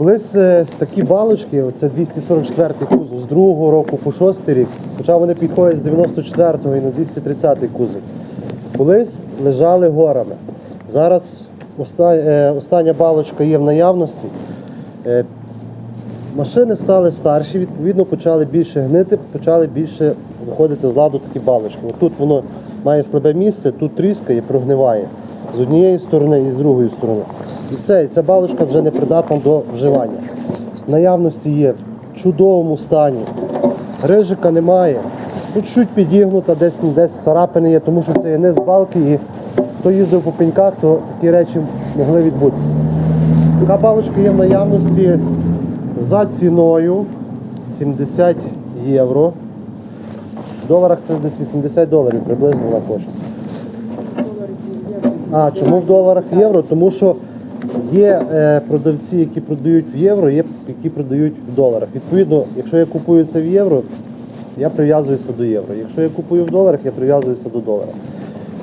Колись е, такі балочки, оце 244 кузов, з другого року по шостий рік, хоча вони підходять з 94-го і на 230-й кузов. Колись лежали горами. Зараз е, остання балочка є в наявності. Е, Машини стали старші, відповідно, почали більше гнити, почали більше виходити з ладу такі балочки. Тут воно має слабе місце, тут тріскає, прогниває з однієї сторони і з другої сторони. І все, і ця балочка вже не придатна до вживання. Наявності є в чудовому стані. Рижика немає. Тут чуть підігнута, десь, десь царапини є, тому що це є не з балки. І хто їздив по пеньках, то такі речі могли відбутися. Така балочка є в наявності за ціною 70 євро. В доларах це десь 80 доларів приблизно вона коштує. А чому в доларах євро? Тому що є е, продавці, які продають в євро, є які продають в доларах. Відповідно, якщо я купую це в євро, я прив'язуюся до євро. Якщо я купую в доларах, я прив'язуюся до долара.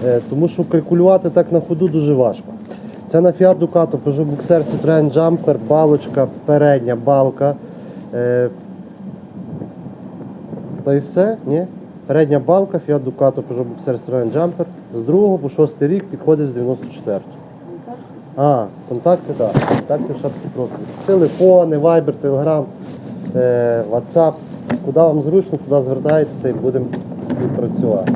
Е, тому що калькулювати так на ходу дуже важко. Це на Fiat Ducato, Peugeot Boxer, Citroen Jumper, балочка, передня балка. Е, та й все, ні? Передня балка, Fiat Ducato, Peugeot Boxer, Citroen Jumper. З другого по шостий рік підходить з 94 А, контакти, так. Контакти в шапці профілю. Телефони, Viber, Telegram, е, WhatsApp. Куди вам зручно, туди звертаєтеся і будемо співпрацювати.